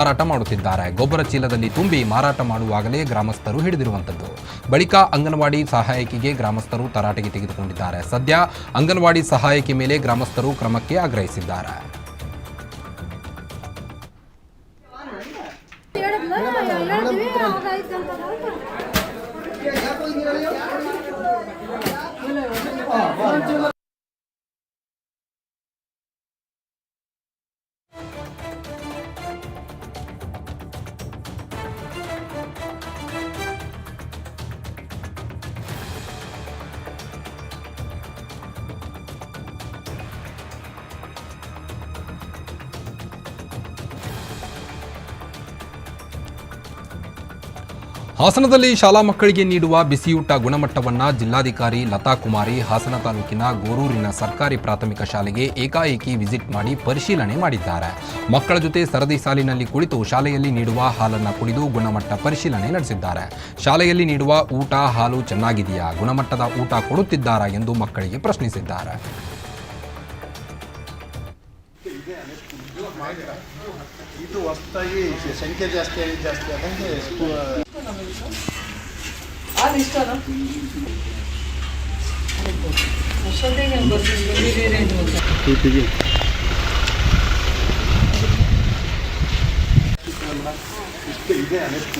ಮಾರಾಟ ಮಾಡುತ್ತಿದ್ದಾರೆ. ಗೊಬ್ಬರ ಚೀಲದಲ್ಲಿ ತುಂಬಿ ಮಾರಾಟ ಮಾಡುವಾಗಲೇ ಗ್ರಾಮಸ್ಥರು ಹಿಡಿದಿರುವಂತದ್ದು ಬಳಿಕ ಅಂಗನವಾಡಿ ಸಹಾಯಕಿಗೆ ಗ್ರಾಮಸ್ಥರು ತರಾಟೆಗೆ ತೆಗೆದುಕೊಂಡಿದ್ದಾರೆ. ಸದ್ಯ ಅಂಗನವಾಡಿ ಸಹಾಯಕಿ ಮೇಲೆ ಗ್ರಾಮಸ್ಥರು ಕ್ರಮಕ್ಕೆ ಆಗ್ರಹಿಸಿದ್ದಾರೆ. ಹಾಸನದಲ್ಲಿ ಶಾಲಾ ಮಕ್ಕಳಿಗೆ ನೀಡುವ ಬಿಸಿಯೂಟ ಗುಣಮಟ್ಟವನ್ನು ಜಿಲ್ಲಾಧಿಕಾರಿ ಲತಾ ಕುಮಾರಿ ಹಾಸನ ತಾಲೂಕಿನ ಗೋರೂರಿನ ಸರ್ಕಾರಿ ಪ್ರಾಥಮಿಕ ಶಾಲೆಗೆ ಏಕಾಏಕಿ ವಿಸಿಟ್ ಮಾಡಿ ಪರಿಶೀಲನೆ ಮಾಡಿದ್ದಾರೆ. ಮಕ್ಕಳ ಜೊತೆ ಸರದಿ ಸಾಲಿನಲ್ಲಿ ಕುಳಿತು ಶಾಲೆಯಲ್ಲಿ ನೀಡುವ ಹಾಲನ್ನು ಕುಡಿದು ಗುಣಮಟ್ಟ ಪರಿಶೀಲನೆ ನಡೆಸಿದ್ದಾರೆ. ಶಾಲೆಯಲ್ಲಿ ನೀಡುವ ಊಟ, ಹಾಲು ಚೆನ್ನಾಗಿದೆಯಾ? ಗುಣಮಟ್ಟದ ಊಟ ಕೊಡುತ್ತಿದ್ದಾರಾ ಎಂದು ಮಕ್ಕಳಿಗೆ ಪ್ರಶ್ನಿಸಿದ್ದಾರೆ. ಹೊಸದಾಗಿ ಸಂಖ್ಯೆ ಜಾಸ್ತಿ ಆಗಿ ಜಾಸ್ತಿ ಆದಂಗೆ ಸ್ಕೂ- ಇಷ್ಟು ಇದೆ ಅನಿಸ್ತು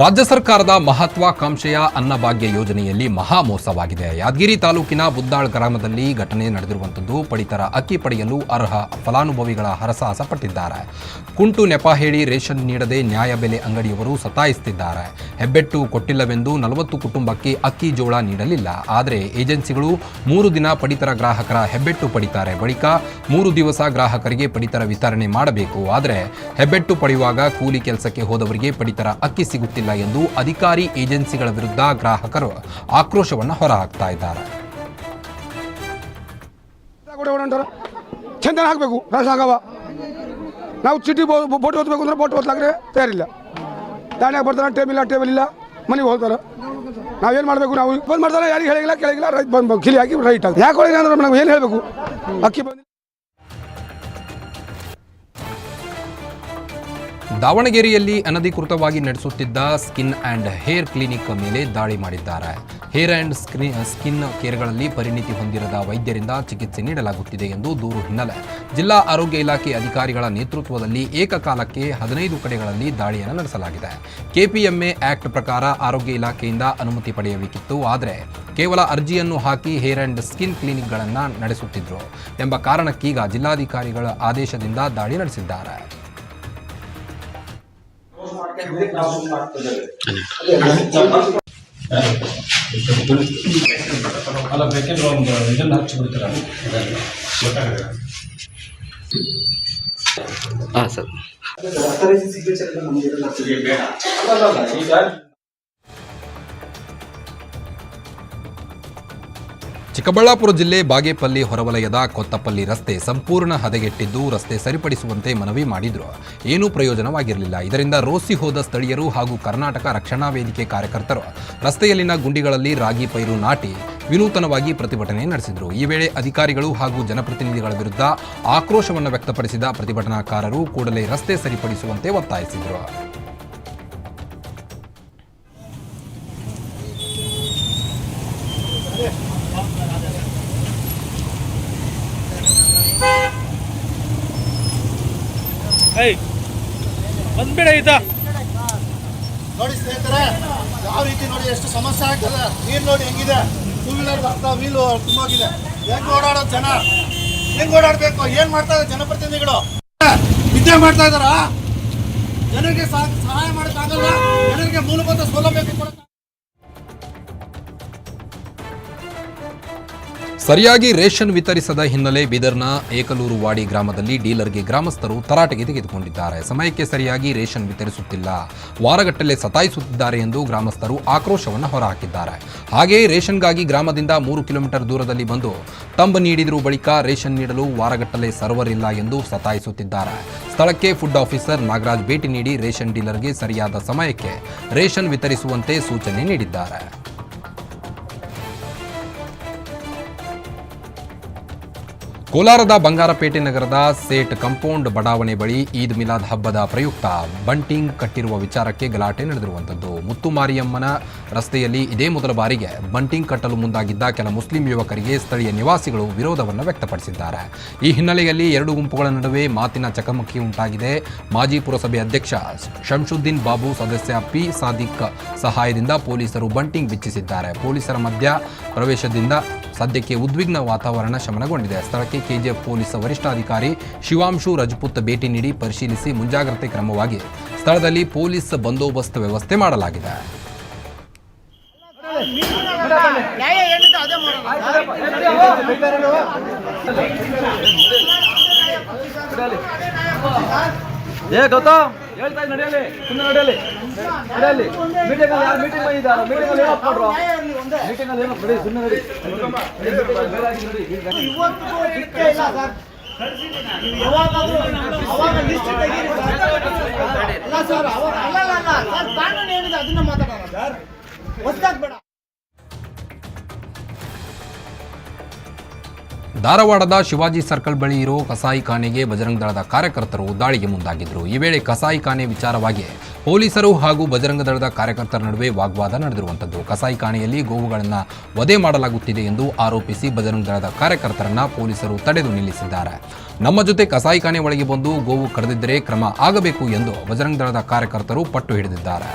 ರಾಜ್ಯ ಸರ್ಕಾರದ ಮಹತ್ವಾಕಾಂಕ್ಷೆಯ ಅನ್ನಭಾಗ್ಯ ಯೋಜನೆಯಲ್ಲಿ ಮಹಾ ಮೋಸವಾಗಿದೆ. ಯಾದಗಿರಿ ತಾಲೂಕಿನ ಬುದ್ದಾಳ್ ಗ್ರಾಮದಲ್ಲಿ ಘಟನೆ ನಡೆದಿರುವಂಥದ್ದು ಪಡಿತರ ಅಕ್ಕಿ ಪಡೆಯಲು ಅರ್ಹ ಫಲಾನುಭವಿಗಳ ಹರಸಾಹಸ ಪಟ್ಟಿದ್ದಾರೆ ಕುಂಟು ನೆಪ ಹೇಳಿ ರೇಷನ್ ನೀಡದೆ ನ್ಯಾಯಬೆಲೆ ಅಂಗಡಿಯವರು ಸತಾಯಿಸುತ್ತಿದ್ದಾರೆ. ಹೆಬ್ಬೆಟ್ಟು ಕೊಟ್ಟಿಲ್ಲವೆಂದು ನಲವತ್ತು ಕುಟುಂಬಕ್ಕೆ ಅಕ್ಕಿ ಜೋಳ ನೀಡಲಿಲ್ಲ. ಆದರೆ ಏಜೆನ್ಸಿಗಳು ಮೂರು ದಿನ ಪಡಿತರ ಗ್ರಾಹಕರ ಹೆಬ್ಬೆಟ್ಟು ಪಡಿತಾರೆ. ಬಳಿಕ ಮೂರು ದಿವಸ ಗ್ರಾಹಕರಿಗೆ ಪಡಿತರ ವಿತರಣೆ ಮಾಡಬೇಕು. ಆದರೆ ಹೆಬ್ಬೆಟ್ಟು ಪಡೆಯುವಾಗ ಕೂಲಿ ಕೆಲಸಕ್ಕೆ ಹೋದವರಿಗೆ ಪಡಿತರ ಅಕ್ಕಿ ಸಿಗುತ್ತಿಲ್ಲ. ಎಂದು ಅಧಿಕಾರಿ ಏಜೆನ್ಸಿಗಳ ವಿರುದ್ಧ ಗ್ರಾಹಕರು ಆಕ್ರೋಶವನ್ನು ಹೊರಹಾಕ್ತಾ ಇದ್ದಾರೆ. ಚಂದನ ಹಾಕಬೇಕು ನಾವು ಚೀಟಿ ಬೋಟ್ ಓದ್ಬೇಕು ಅಂದ್ರೆ ಬೋಟ್ ಓದ್ಲಾಕ್ರೆ ತಯಾರಿಲ್ಲ. ದಾಣ್ಯಾಗ ಬರ್ತಾರೆ ಟೇಬಲ್ ಇಲ್ಲ ಟೇಬಲ್ ಇಲ್ಲ, ಮನೆಗೆ ಹೋಗ್ತಾರೆ. ನಾವೇನು ಮಾಡಬೇಕು, ನಾವು ಬಂದ್ ಮಾಡ್ತಾರೆ, ಯಾರಿಗೆ ಹೇಳಿಲ್ಲ, ಕೇಳಿಲ್ಲ ರೈಟ್ ಬಂದು ಕಿಲಿ ಹಾಕಿ ರೈಟ್ ಆಗಿ ಯಾಕೆ ಅಂದ್ರೆ ನಾವು ಏನು ಹೇಳಬೇಕು? ಅಕ್ಕಿ ಬಂದು ದಾವಣಗೆರೆಯಲ್ಲಿ ಅನಧಿಕೃತವಾಗಿ ನಡೆಸುತ್ತಿದ್ದ ಸ್ಕಿನ್ ಆ್ಯಂಡ್ ಹೇರ್ ಕ್ಲಿನಿಕ್ ಮೇಲೆ ದಾಳಿ ಮಾಡಿದ್ದಾರೆ. ಹೇರ್ ಆ್ಯಂಡ್ ಸ್ಕ್ರೀ, ಸ್ಕಿನ್ ಕೇರ್ಗಳಲ್ಲಿ ಪರಿಣಿತಿ ಹೊಂದಿರದ ವೈದ್ಯರಿಂದ ಚಿಕಿತ್ಸೆ ನೀಡಲಾಗುತ್ತಿದೆ ಎಂದು ದೂರು ಹಿನ್ನೆಲೆ. ಜಿಲ್ಲಾ ಆರೋಗ್ಯ ಇಲಾಖೆ ಅಧಿಕಾರಿಗಳ ನೇತೃತ್ವದಲ್ಲಿ ಏಕಕಾಲಕ್ಕೆ ಹದಿನೈದು ಕಡೆಗಳಲ್ಲಿ ದಾಳಿಯನ್ನು ನಡೆಸಲಾಗಿದೆ. ಕೆಪಿಎಂಎ ಆಕ್ಟ್ ಪ್ರಕಾರ ಆರೋಗ್ಯ ಇಲಾಖೆಯಿಂದ ಅನುಮತಿ ಪಡೆಯಬೇಕಿತ್ತು. ಆದರೆ ಕೇವಲ ಅರ್ಜಿಯನ್ನು ಹಾಕಿ ಹೇರ್ ಆ್ಯಂಡ್ ಸ್ಕಿನ್ ಕ್ಲಿನಿಕ್ಗಳನ್ನು ನಡೆಸುತ್ತಿದ್ದರು ಎಂಬ ಕಾರಣಕ್ಕೀಗ ಜಿಲ್ಲಾಧಿಕಾರಿಗಳ ಆದೇಶದಿಂದ ದಾಳಿ ನಡೆಸಿದ್ದಾರೆ. ಅಲ್ಲ ಬೇಕಿದ್ರೆ ಒಂದು ಇದನ್ನ ಹಚ್ಚಿ ಬಿಡ್ತೀರ ಹಾಂ ಸರ್ ಈಗ ಚಿಕ್ಕಬಳ್ಳಾಪುರ ಜಿಲ್ಲೆ ಬಾಗೇಪಲ್ಲಿ ಹೊರವಲಯದ ಕೊತ್ತಪಲ್ಲಿ ರಸ್ತೆ ಸಂಪೂರ್ಣ ಹದಗೆಟ್ಟಿದ್ದು ರಸ್ತೆ ಸರಿಪಡಿಸುವಂತೆ ಮನವಿ ಮಾಡಿದ್ರು. ಏನೂ ಪ್ರಯೋಜನವಾಗಿರಲಿಲ್ಲ. ಇದರಿಂದ ರೋಸಿ ಹೋದ ಸ್ಥಳೀಯರು ಹಾಗೂ ಕರ್ನಾಟಕ ರಕ್ಷಣಾ ವೇದಿಕೆ ಕಾರ್ಯಕರ್ತರು ರಸ್ತೆಯಲ್ಲಿನ ಗುಂಡಿಗಳಲ್ಲಿ ರಾಗಿ ಪೈರು ನಾಟಿ ವಿನೂತನವಾಗಿ ಪ್ರತಿಭಟನೆ ನಡೆಸಿದರು. ಈ ವೇಳೆ ಅಧಿಕಾರಿಗಳು ಹಾಗೂ ಜನಪ್ರತಿನಿಧಿಗಳ ವಿರುದ್ಧ ಆಕ್ರೋಶವನ್ನು ವ್ಯಕ್ತಪಡಿಸಿದ ಪ್ರತಿಭಟನಾಕಾರರು ಕೂಡಲೇ ರಸ್ತೆ ಸರಿಪಡಿಸುವಂತೆ ಒತ್ತಾಯಿಸಿದರು. ಬಂದ್ಬೇಡ ಆಯ್ತಾ ನೋಡಿ ಸ್ನೇಹಿತರೆ, ಯಾವ ರೀತಿ ನೋಡಿ ಎಷ್ಟು ಸಮಸ್ಯೆ ಆಗ್ತದೆ. ನೀರು ನೋಡಿ ಹೆಂಗಿದೆ. ಟೂ ವೀಲರ್ ಬರ್ತಾ ವೀಲು ತುಂಬೋಗಿದೆ. ಹೆಂಗ್ ಓಡಾಡೋದು ಜನ? ಹೆಂಗ್ ಓಡಾಡ್ಬೇಕು? ಏನ್ ಮಾಡ್ತಾ ಇದ್ದಾರೆ ಜನಪ್ರತಿನಿಧಿಗಳು? ವಿದ್ಯೆ ಮಾಡ್ತಾ ಇದ್ದಾರಾ? ಜನರಿಗೆ ಸಹ- ಸಹಾಯ ಮಾಡೋಕ್ಕಾಗಲ್ಲ ಜನರಿಗೆ ಮೂಲಭೂತ ಸೌಲಭ್ಯ ಕೊಡಕ್ಕೆ ಸರಿಯಾಗಿ ರೇಷನ್ ವಿತರಿಸದ ಹಿನ್ನೆಲೆ ಬೀದರ್ನ ಏಕಲೂರು ವಾಡಿ ಗ್ರಾಮದಲ್ಲಿ ಡೀಲರ್ಗೆ ಗ್ರಾಮಸ್ಥರು ತರಾಟೆಗೆ ತೆಗೆದುಕೊಂಡಿದ್ದಾರೆ. ಸಮಯಕ್ಕೆ ಸರಿಯಾಗಿ ರೇಷನ್ ವಿತರಿಸುತ್ತಿಲ್ಲ. ವಾರಗಟ್ಟಲೆ ಸತಾಯಿಸುತ್ತಿದ್ದಾರೆ ಎಂದು ಗ್ರಾಮಸ್ಥರು ಆಕ್ರೋಶವನ್ನು ಹೊರಹಾಕಿದ್ದಾರೆ. ಹಾಗೆಯೇ ರೇಷನ್ಗಾಗಿ ಗ್ರಾಮದಿಂದ ಮೂರು ಕಿಲೋಮೀಟರ್ ದೂರದಲ್ಲಿ ಬಂದು ತಂಬ ನೀಡಿದರೂ ಬಳಿಕ ರೇಷನ್ ನೀಡಲು ವಾರಗಟ್ಟಲೆ ಸರ್ವರ್ ಇಲ್ಲ ಎಂದು ಸತಾಯಿಸುತ್ತಿದ್ದಾರೆ. ಸ್ಥಳಕ್ಕೆ ಫುಡ್ ಆಫೀಸರ್ ನಾಗರಾಜ್ ಭೇಟಿ ನೀಡಿ ರೇಷನ್ ಡೀಲರ್ಗೆ ಸರಿಯಾದ ಸಮಯಕ್ಕೆ ರೇಷನ್ ವಿತರಿಸುವಂತೆ ಸೂಚನೆ ನೀಡಿದ್ದಾರೆ. ಕೋಲಾರದ ಬಂಗಾರಪೇಟೆ ನಗರದ ಸೇಟ್ ಕಂಪೌಂಡ್ ಬಡಾವಣೆ ಬಳಿ ಈದ್ ಮಿಲಾದ್ ಹಬ್ಬದ ಪ್ರಯುಕ್ತ ಬಂಟಿಂಗ್ ಕಟ್ಟಿರುವ ವಿಚಾರಕ್ಕೆ ಗಲಾಟೆ ನಡೆದಿರುವಂಥದ್ದು. ಮುತ್ತುಮಾರಿಯಮ್ಮನ ರಸ್ತೆಯಲ್ಲಿ ಇದೇ ಮೊದಲ ಬಾರಿಗೆ ಬಂಟಿಂಗ್ ಕಟ್ಟಲು ಮುಂದಾಗಿದ್ದ ಕೆಲ ಮುಸ್ಲಿಂ ಯುವಕರಿಗೆ ಸ್ಥಳೀಯ ನಿವಾಸಿಗಳು ವಿರೋಧವನ್ನು ವ್ಯಕ್ತಪಡಿಸಿದ್ದಾರೆ. ಈ ಹಿನ್ನೆಲೆಯಲ್ಲಿ ಎರಡು ಗುಂಪುಗಳ ನಡುವೆ ಮಾತಿನ ಚಕಮಕಿ ಉಂಟಾಗಿದೆ. ಮಾಜಿ ಪುರಸಭೆ ಅಧ್ಯಕ್ಷ ಶಂಶುದ್ದೀನ್ ಬಾಬು, ಸದಸ್ಯ ಪಿ ಸಾದಿಕ್ ಸಹಾಯದಿಂದ ಪೊಲೀಸರು ಬಂಟಿಂಗ್ ಬಿಚ್ಚಿಸಿದ್ದಾರೆ. ಪೊಲೀಸರ ಮಧ್ಯ ಪ್ರವೇಶದಿಂದ ಸದ್ಯಕ್ಕೆ ಉದ್ವಿಗ್ನ ವಾತಾವರಣ ಶಮನಗೊಂಡಿದೆ. ಸ್ಥಳಕ್ಕೆ ಕೆಜಿಎಫ್ ಪೊಲೀಸ್ ವರಿಷ್ಠಾಧಿಕಾರಿ ಶಿವಾಂಶು ರಜಪೂತ್ ಭೇಟಿ ನೀಡಿ ಪರಿಶೀಲಿಸಿ ಮುಂಜಾಗ್ರತೆ ಕ್ರಮವಾಗಿ ಸ್ಥಳದಲ್ಲಿ ಪೊಲೀಸ್ ಬಂದೋಬಸ್ತ್ ವ್ಯವಸ್ಥೆ ಮಾಡಲಾಗಿದೆ. ಏ ಗೌತಮ್! ಹೇಳ್ತಾ ಸುಮ್ಮನೆ ಮೀಟಿಂಗ್ ಅಲ್ಲಿ ಯಾರು ಮೀಟಿಂಗ್ ಬಂದಿದ್ದಾರೆ ಮೀಟಿಂಗ್ ಅಲ್ಲಿ ಏನಪ್ಪ ಮೀಟಿಂಗ್ ಅಲ್ಲಿ ನಡಿ ಸುಮ್ಮನೆ ನಡಿ ಅದನ್ನ ಮಾತಾಡೋಣ ಸರ್ ಹೊಸ್ದಾಗ್ ಧಾರವಾಡದ ಶಿವಾಜಿ ಸರ್ಕಲ್ ಬಳಿ ಇರೋ ಕಸಾಯಿಖಾನೆಗೆ ಬಜರಂಗ ದಳದ ಕಾರ್ಯಕರ್ತರು ದಾಳಿಗೆ ಮುಂದಾಗಿದ್ದರು ಈ ವೇಳೆ ಕಸಾಯಿಖಾನೆ ವಿಚಾರವಾಗಿ ಪೊಲೀಸರು ಹಾಗೂ ಬಜರಂಗ ದಳದ ಕಾರ್ಯಕರ್ತರ ನಡುವೆ ವಾಗ್ವಾದ ನಡೆದಿರುವಂಥದ್ದು. ಕಸಾಯಿಖಾನೆಯಲ್ಲಿ ಗೋವುಗಳನ್ನು ವಧೆ ಮಾಡಲಾಗುತ್ತಿದೆ ಎಂದು ಆರೋಪಿಸಿ ಬಜರಂಗ ದಳದ ಕಾರ್ಯಕರ್ತರನ್ನ ಪೊಲೀಸರು ತಡೆದು ನಿಲ್ಲಿಸಿದ್ದಾರೆ. ನಮ್ಮ ಜೊತೆ ಕಸಾಯಿಖಾನೆ ಒಳಗೆ ಬಂದು ಗೋವು ಕರೆದಿದ್ದರೆ ಕ್ರಮ ಆಗಬೇಕು ಎಂದು ಬಜರಂಗ ದಳದ ಕಾರ್ಯಕರ್ತರು ಪಟ್ಟು ಹಿಡಿದಿದ್ದಾರೆ.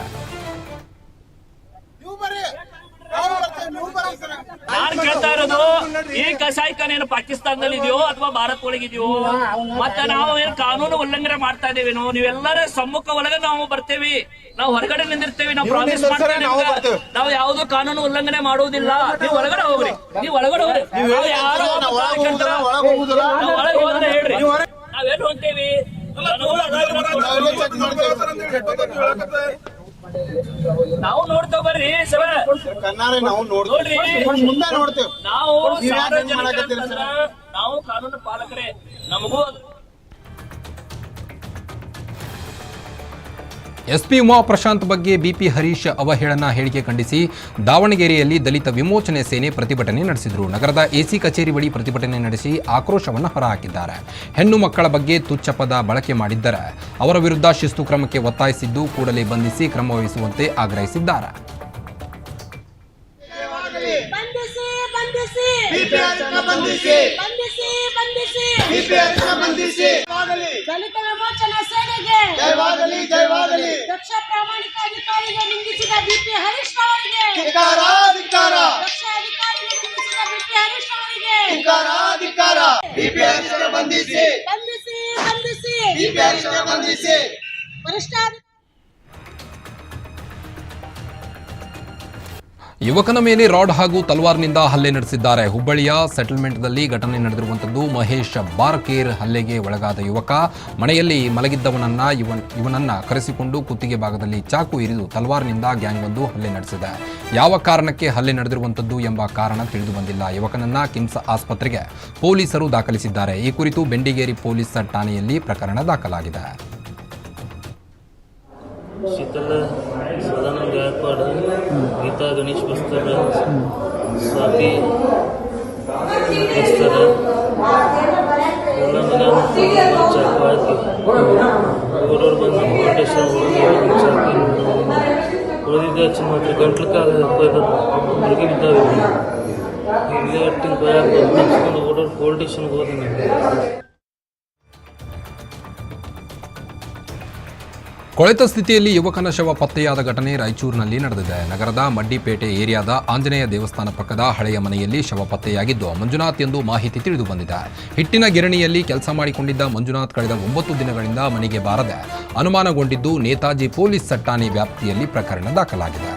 ಕೇಳ್ತಾ ಇರೋದು ಈ ಕಸಾಯಿಖಾನೆ ಏನು ಪಾಕಿಸ್ತಾನದಲ್ಲಿ ಇದೆಯೋ ಅಥವಾ ಭಾರತ ಇದೆಯೋ ಮತ್ತೆ ನಾವು ಏನ್ ಕಾನೂನು ಉಲ್ಲಂಘನೆ ಮಾಡ್ತಾ ಇದೀವೇನೋ ನೀವೆಲ್ಲರ ಸಮ್ಮುಖ ಒಳಗೆ ನಾವು ಬರ್ತೇವಿ. ನಾವು ಹೊರಗಡೆ ನಿಂದಿರ್ತೇವೆ ನಾವು ಪ್ರಾಮಿಸ್ ಮಾಡ್ತೇವೆ. ನಾವು ಯಾವ್ದು ಕಾನೂನು ಉಲ್ಲಂಘನೆ ಮಾಡುವುದಿಲ್ಲ. ನೀವು ಒಳಗಡೆ ಹೋಗ್ರಿ. ನೀವು ಒಳಗಡೆ ಹೋಗ್ರಿ. ನಾವು ಯಾರು ಒಳಗೆ ಹೋದ್ರೆ ಹೇಳ್ರಿ. ನಾವೆಲ್ಲಿ ಹೊಂಟೇವಿ ನಾವೆಲ್ಲ ಚೆಕ್ ಮಾಡ್ತೇವೆ. ನಾವು ನೋಡ್ತೇವ್ ಬರ್ರಿ ಸರ. ಕಣ್ಣಾರೆ ನಾವು ನೋಡ್ತೀವಿ. ನೋಡ್ರಿ. ಮುಂದೆ ನೋಡ್ತೇವೆ. ನಾವು ಸಾರ್ವಜನಿಕರು ನಾವು ಕಾನೂನು ಪಾಲಕರೇ. ನಮಗೂ ಎಸ್ಪಿ ಉಮಾ ಪ್ರಶಾಂತ್ ಬಗ್ಗೆ ಬಿಪಿ ಹರೀಶ್ ಅವಹೇಳನ ಹೇಳಿಕೆ ಖಂಡಿಸಿ ದಾವಣಗೆರೆಯಲ್ಲಿ ದಲಿತ ವಿಮೋಚನೆ ಸೇನೆ ಪ್ರತಿಭಟನೆ ನಡೆಸಿದರು. ನಗರದ ಎಸಿ ಕಚೇರಿ ಬಳಿ ಪ್ರತಿಭಟನೆ ನಡೆಸಿ ಆಕ್ರೋಶವನ್ನು ಹೊರಹಾಕಿದ್ದಾರೆ. ಹೆಣ್ಣು ಮಕ್ಕಳ ಬಗ್ಗೆ ತುಚ್ಛ ಪದ ಬಳಕೆ ಮಾಡಿದ್ದರೆ. ಅವರ ವಿರುದ್ಧ ಶಿಸ್ತು ಕ್ರಮಕ್ಕೆ ಒತ್ತಾಯಿಸಿದ್ದು ಕೂಡಲೇ ಬಂಧಿಸಿ ಕ್ರಮ ವಹಿಸುವಂತೆ ಆಗ್ರಹಿಸಿದ್ದಾರೆ. ಬಂಧಿಸಿ ಬಂಧಿಸಿ. BPRನ ಬಂಧಿಸಿ. ಬಂಧಿಸಿ ಬಂಧಿಸಿ. BPRನ ಬಂಧಿಸಿ. ಜಯವಾಗಲಿ ದಲಿತ ವಿಮೋಚನಾ ಸೇನೆಗೆ ಜಯವಾಗಲಿ ಜಯವಾಗಲಿ ದಕ್ಷ ಪ್ರಾಮಾಣಿಕ ಅಧಿಕಾರಿಗೆ ನಿಂದಿಸಿದ ಬಿಪಿ ಹರೀಶ್ ಅವರಿಗೆ ಧಿಕ್ಕಾರ ಧಿಕ್ಕಾರ. ದಕ್ಷ ಅಧಿಕಾರಿಗೆ ನಿಂದಿಸಿದ ಬಿಪಿ ಹರೀಶ್ ಅವರಿಗೆ ಧಿಕ್ಕಾರ ಧಿಕ್ಕಾರ. ಹರೀಶ್ ಬಂಧಿಸಿ. ಬಂಧಿಸಿ ಬಂಧಿಸಿ. BPRನ ಬಂಧಿಸಿ. ವರಿಷ್ಠಾಧಿಕಾರಿ ಯುವಕನ ಮೇಲೆ ರಾಡ್ ಹಾಗೂ ತಲ್ವಾರ್ನಿಂದ ಹಲ್ಲೆ ನಡೆಸಿದ್ದಾರೆ. ಹುಬ್ಬಳ್ಳಿಯ ಸೆಟಲ್ಮೆಂಟ್ನಲ್ಲಿ ಘಟನೆ ನಡೆದಿರುವಂಥದ್ದು ಮಹೇಶ್ ಬಾರ್ಕೇರ್ ಹಲ್ಲೆಗೆ ಒಳಗಾದ ಯುವಕ. ಮನೆಯಲ್ಲಿ ಮಲಗಿದ್ದವನನ್ನ ಇವನ್, ಇವನನ್ನ ಕರೆಸಿಕೊಂಡು ಕುತ್ತಿಗೆ ಭಾಗದಲ್ಲಿ ಚಾಕು ಇರಿದು ತಲ್ವಾರ್ನಿಂದ ಗ್ಯಾಂಗ್ ಒಂದು ಹಲ್ಲೆ ನಡೆಸಿದೆ. ಯಾವ ಕಾರಣಕ್ಕೆ ಹಲ್ಲೆ ನಡೆದಿರುವಂಥದ್ದು ಎಂಬ ಕಾರಣ ತಿಳಿದು ಬಂದಿಲ್ಲ ಯುವಕನನ್ನ ಕಿಮ್ಸ್ ಆಸ್ಪತ್ರೆಗೆ ಪೊಲೀಸರು ದಾಖಲಿಸಿದ್ದಾರೆ. ಈ ಕುರಿತು ಬೆಂಡಿಗೇರಿ ಪೊಲೀಸ್ ಠಾಣೆಯಲ್ಲಿ ಪ್ರಕರಣ ದಾಖಲಾಗಿದೆ. ಶೀತಲ ಸದಾನಂದ ಗಾಯಕ್ವಾಡ, ಗೀತಾ ಗಣೇಶ್ ಬಸ್ತಾರ ಸಾಬಿ ಬಸ್ತಾರ, ಎಲ್ಲ ಮನೆ ಚಾಕು ಹಾಕಿ, ಊರವ್ರು ಬಂದು ಕೋಟೇಶ್ವರ ಚಾಕು ಉಳಿದಿದ್ದ ಹೆಚ್ಚಿನ ಮಾತ್ರ ಗಂಟ್ಲು ಕಾಲ ಕೋಲ್ಡ್ ಸ್ಟೇಷನ್ಗೆ ಹೋದೆ ಕೊಳೆತ ಸ್ಥಿತಿಯಲ್ಲಿ ಯುವಕನ ಶವ ಪತ್ತೆಯಾದ ಘಟನೆ ರಾಯಚೂರಿನಲ್ಲಿ ನಡೆದಿದೆ. ನಗರದ ಮಡ್ಡಿಪೇಟೆ ಏರಿಯಾದ ಆಂಜನೇಯ ದೇವಸ್ಥಾನ ಪಕ್ಕದ ಹಳೆಯ ಮನೆಯಲ್ಲಿ ಶವ ಪತ್ತೆಯಾಗಿದ್ದು, ಮಂಜುನಾಥ್ ಎಂದು ಮಾಹಿತಿ ತಿಳಿದು ಬಂದಿದೆ. ಹಿಟ್ಟಿನ ಗಿರಣಿಯಲ್ಲಿ ಕೆಲಸ ಮಾಡಿಕೊಂಡಿದ್ದ ಮಂಜುನಾಥ್ ಕಳೆದ ಒಂಬತ್ತು ದಿನಗಳಿಂದ ಮನೆಗೆ ಬಾರದೆ ಅನುಮಾನಗೊಂಡಿದ್ದು, ನೇತಾಜಿ ಪೊಲೀಸ್ ಠಾಣೆ ವ್ಯಾಪ್ತಿಯಲ್ಲಿ ಪ್ರಕರಣ ದಾಖಲಾಗಿದೆ.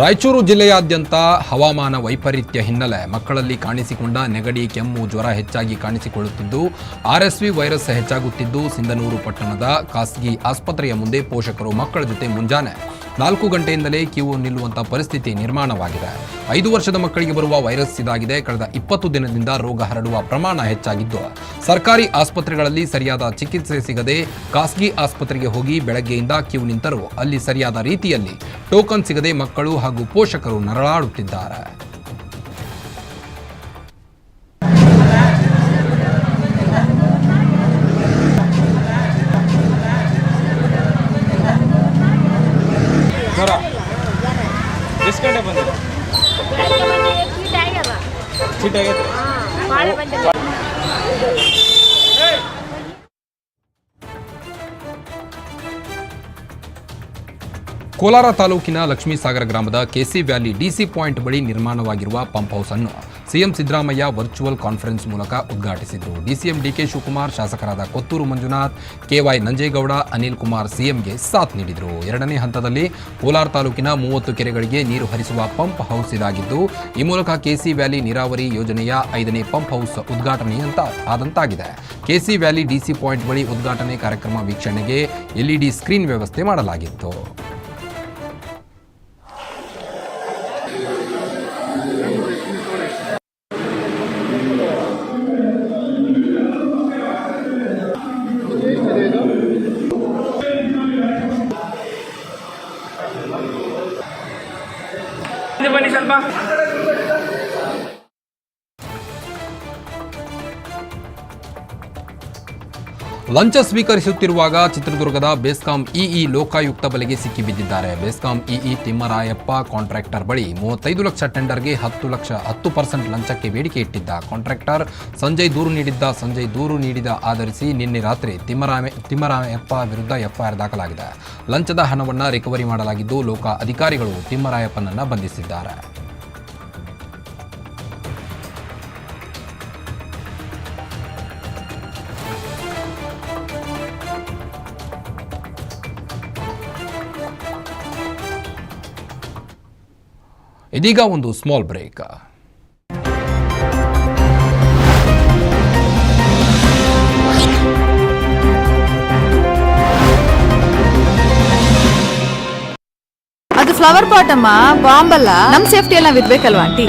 ರಾಯಚೂರು ಜಿಲ್ಲೆಯಾದ್ಯಂತ ಹವಾಮಾನ ವೈಪರೀತ್ಯ ಹಿನ್ನೆಲೆ ಮಕ್ಕಳಲ್ಲಿ ಕಾಣಿಸಿಕೊಂಡ ನೆಗಡಿ, ಕೆಮ್ಮು ಜ್ವರ ಹೆಚ್ಚಾಗಿ ಕಾಣಿಸಿಕೊಳ್ಳುತ್ತಿದ್ದು, ಆರ್ಎಸ್ವಿ ವೈರಸ್ ಹೆಚ್ಚಾಗುತ್ತಿದ್ದು, ಸಿಂಧನೂರು ಪಟ್ಟಣದ ಖಾಸಗಿ ಆಸ್ಪತ್ರೆಯ ಮುಂದೆ ಪೋಷಕರು ಮಕ್ಕಳ ಜೊತೆ ಮುಂಜಾನೆ ನಾಲ್ಕು ಗಂಟೆಯಿಂದಲೇ ಕ್ಯೂ ನಿಲ್ಲುವಂತಹ ಪರಿಸ್ಥಿತಿ ನಿರ್ಮಾಣವಾಗಿದೆ. ಐದು ವರ್ಷದ ಮಕ್ಕಳಿಗೆ ಬರುವ ವೈರಸ್ ಇದಾಗಿದೆ. ಕಳೆದ ಇಪ್ಪತ್ತು ದಿನದಿಂದ ರೋಗ ಹರಡುವ ಪ್ರಮಾಣ ಹೆಚ್ಚಾಗಿದ್ದು, ಸರ್ಕಾರಿ ಆಸ್ಪತ್ರೆಗಳಲ್ಲಿ ಸರಿಯಾದ ಚಿಕಿತ್ಸೆ ಸಿಗದೆ ಖಾಸಗಿ ಆಸ್ಪತ್ರೆಗೆ ಹೋಗಿ ಬೆಳಗ್ಗೆಯಿಂದ ಕ್ಯೂ ನಿಂತರೂ. ಅಲ್ಲಿ ಸರಿಯಾದ ರೀತಿಯಲ್ಲಿ ಟೋಕನ್ ಸಿಗದೆ ಮಕ್ಕಳು ಹಾಗೂ ಪೋಷಕರು ನರಳಾಡುತ್ತಿದ್ದಾರೆ. ಕೋಲಾರ ತಾಲೂಕಿನ ಲಕ್ಷ್ಮೀಸಾಗರ ಗ್ರಾಮದ ಕೆಸಿ ವ್ಯಾಲಿ ಡಿಸಿ ಪಾಯಿಂಟ್ ಬಳಿ ನಿರ್ಮಾಣವಾಗಿರುವ ಪಂಪ್ ಹೌಸ್ ಅನ್ನು ಸಿಎಂ ಸಿದ್ದರಾಮಯ್ಯ ವರ್ಚುವಲ್ ಕಾನ್ಫರೆನ್ಸ್ ಮೂಲಕ ಉದ್ಘಾಟಿಸಿದರು. ಡಿಸಿಎಂ ಡಿಕೆ ಶಿವಕುಮಾರ್, ಶಾಸಕರಾದ ಕೊತ್ತೂರು ಮಂಜುನಾಥ್ ಕೆವೈ ನಂಜೇಗೌಡ, ಅನಿಲ್ ಕುಮಾರ್ ಸಿಎಂಗೆ ಸಾಥ್ ನೀಡಿದರು. ಎರಡನೇ ಹಂತದಲ್ಲಿ ಕೋಲಾರ ತಾಲೂಕಿನ ಮೂವತ್ತು ಕೆರೆಗಳಿಗೆ ನೀರು ಹರಿಸುವ ಪಂಪ್ ಹೌಸ್ ಇದಾಗಿದ್ದು, ಈ ಮೂಲಕ ಕೆಸಿ ವ್ಯಾಲಿ ನೀರಾವರಿ ಯೋಜನೆಯ ಐದನೇ ಪಂಪ್ ಹೌಸ್ ಉದ್ಘಾಟನೆ ಅಂತ ಆದಂತಾಗಿದೆ. ಕೆಸಿ ವ್ಯಾಲಿ ಡಿಸಿ ಪಾಯಿಂಟ್ ಬಳಿ ಉದ್ಘಾಟನೆ ಕಾರ್ಯಕ್ರಮ ವೀಕ್ಷಣೆಗೆ ಎಲ್ಇಡಿ ಸ್ಕ್ರೀನ್ ವ್ಯವಸ್ಥೆ ಮಾಡಲಾಗಿತ್ತು. ಲಂಚ ಸ್ವೀಕರಿಸುತ್ತಿರುವಾಗ ಚಿತ್ರದುರ್ಗದ ಬೆಸ್ಕಾಂ ಇಇ ಲೋಕಾಯುಕ್ತ ಬಲೆಗೆ ಸಿಕ್ಕಿಬಿದ್ದಿದ್ದಾರೆ. ಬೆಸ್ಕಾಂ ಇಇ ತಿಮ್ಮರಾಯಪ್ಪ ಕಾಂಟ್ರಾಕ್ಟರ್ ಬಳಿ ಮೂವತ್ತೈದು ಲಕ್ಷ ಟೆಂಡರ್ಗೆ ಹತ್ತು ಲಕ್ಷ ಹತ್ತು ಪರ್ಸೆಂಟ್ ಲಂಚಕ್ಕೆ ಬೇಡಿಕೆ ಇಟ್ಟಿದ್ದ ಕಾಂಟ್ರಾಕ್ಟರ್. ಸಂಜಯ್ ದೂರು ನೀಡಿದ್ದ, ಸಂಜಯ್ ದೂರು ನೀಡಿದ ಆಧರಿಸಿ ನಿನ್ನೆ ರಾತ್ರಿ ತಿಮ್ಮರಾಯ ತಿಮ್ಮರಾಯಪ್ಪ ವಿರುದ್ಧ ಎಫ್ಐಆರ್ ದಾಖಲಾಗಿದೆ. ಲಂಚದ ಹಣವನ್ನು ರಿಕವರಿ ಮಾಡಲಾಗಿದ್ದು ಲೋಕ ಅಧಿಕಾರಿಗಳು ತಿಮ್ಮರಾಯಪ್ಪನನ್ನು ಬಂಧಿಸಿದ್ದಾರೆ. ಇದೀಗ ಒಂದು ಸ್ಮಾಲ್ ಬ್ರೇಕ್ ಅದು ಫ್ಲವರ್ ಪಾಟ್ ಅಮ್ಮ ಬಾಂಬ್ ಅಲ್ಲ. ನಮ್ ಸೇಫ್ಟಿ ಎಲ್ಲ ಇರ್ಬೇಕಲ್ವಾ ಆಂಟಿ